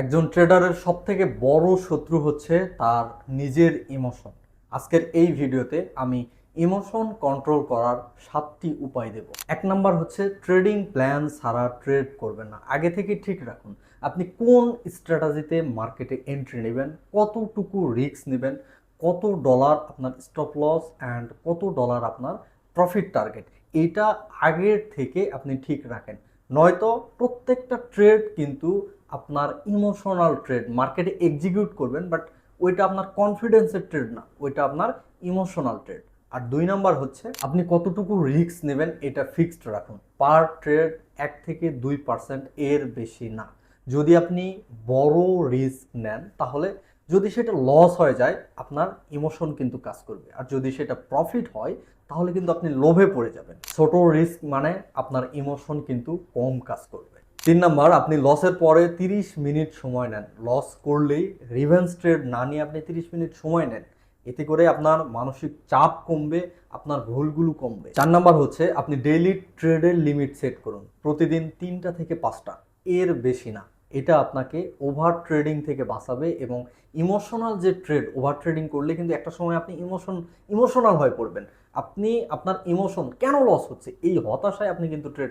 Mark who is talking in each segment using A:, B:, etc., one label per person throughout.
A: একজন ট্রেডারের সব থেকে বড় শত্রু হচ্ছে তার নিজের ইমোশন আজকের এই ভিডিওতে আমি ইমোশন কন্ট্রোল করার সাতটি উপায় দেব। এক নাম্বার হচ্ছে ট্রেডিং প্ল্যান ছাড়া ট্রেড করবেন না। আগে থেকে ঠিক রাখুন, আপনি কোন স্ট্র্যাটাজিতে মার্কেটে এন্ট্রি নেবেন, কতটুকু রিস্ক নেবেন, কত ডলার আপনার স্টপ লস অ্যান্ড কত ডলার আপনার প্রফিট টার্গেট এটা আগের থেকে আপনি ঠিক রাখেন। নয়তো প্রত্যেকটা ট্রেড কিন্তু আপনার ইমোশনাল ট্রেড মার্কেটে এক্সিকিউট করবেন বাট ওইটা আপনার কনফিডেন্সের ট্রেড না, ওইটা আপনার ইমোশনাল ট্রেড আর দুই নাম্বার হচ্ছে, আপনি কতটুকু রিস্ক নেবেন, এটা ফিক্সড রাখুন। পার ট্রেড এক থেকে দুই পার্সেন্ট এর বেশি না। যদি আপনি বড় রিস্ক নেন, তাহলে যদি সেটা লস হয়ে যায়, আপনার ইমোশন কিন্তু কাজ করবে। আর যদি সেটা প্রফিট হয়, তাহলে কিন্তু আপনি লোভে পড়ে যাবেন। ছোট রিস্ক মানে আপনার ইমোশন কিন্তু কম কাজ করবে। তিন নাম্বার, আপনি লসের পরে তিরিশ মিনিট সময় নেন। লস করলেই রিভেন্স ট্রেড না নিয়ে আপনি তিরিশ মিনিট সময় নেন। এতে করে আপনার মানসিক চাপ কমবে, আপনার ভুলগুলো কমবে। চার নাম্বার হচ্ছে, আপনি ডেইলি ট্রেডের লিমিট সেট করুন। প্রতিদিন তিনটা থেকে পাঁচটা। এর বেশি না। এটা আপনাকে ওভার ট্রেডিং থেকে বাঁচাবে এবং ইমোশনাল যে ট্রেড ওভার ট্রেডিং করলে কিন্তু একটা সময় আপনি ইমোশন ইমোশনাল হয়ে পড়বেন। আপনি, আপনার ইমোশন কেন লস হচ্ছে? এই হতাশায় আপনি কিন্তু ট্রেড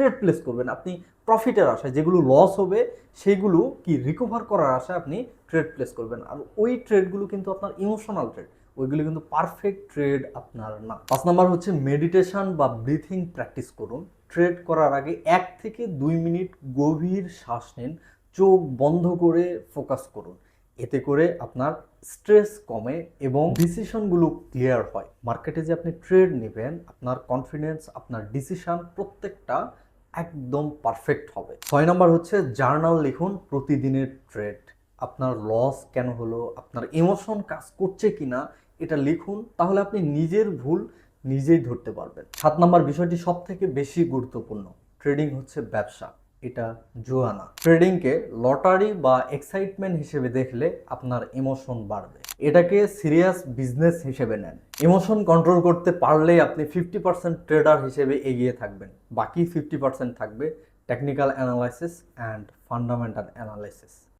A: ট্রেড প্লেস করবেন। আপনি প্রফিটের আশায় যেগুলো লস হবে, সেগুলো কি রিকভার করার আশায় আপনি ট্রেড প্লেস করবেন। আর ওই ট্রেডগুলো কিন্তু আপনার ইমোশনাল ট্রেড ওইগুলো কিন্তু পারফেক্ট ট্রেড আপনার না। পাঁচ নাম্বার হচ্ছে মেডিটেশন বা ব্রিথিং প্র্যাকটিস করুন। ট্রেড করার আগে এক থেকে দুই মিনিট গভীর শ্বাস নিন, চোখ বন্ধ করে ফোকাস করুন। এতে করে আপনার স্ট্রেস কমে এবং ডিসিশনগুলো ক্লিয়ার হয়। মার্কেটে যে আপনি ট্রেড নেবেন, আপনার কনফিডেন্স আপনার ডিসিশন প্রত্যেকটা একদম পারফেক্ট হবে। ছয় নম্বর হচ্ছে জার্নাল লিখুন প্রতিদিনের ট্রেড আপনার লস কেন হলো? আপনার ইমোশন কাজ করছে কি না এটা লিখুন, তাহলে আপনি নিজের ভুল নিজেই ধরতে পারবেন। সাত নম্বর বিষয়টি সব থেকে বেশি গুরুত্বপূর্ণ। ট্রেডিং হচ্ছে ব্যবসা, এটা জুয়া না ট্রেডিংকে লটারি বা এক্সাইটমেন্ট হিসেবে দেখলে আপনার ইমোশন বাড়বে। এটাকে সিরিয়াস বিজনেস হিসেবে নেন। ইমোশন কন্ট্রোল করতে পারলেই আপনি ফিফটি পার্সেন্ট ট্রেডার হিসেবে এগিয়ে থাকবেন। বাকি ফিফটি পার্সেন্ট থাকবে technical analysis and fundamental analysis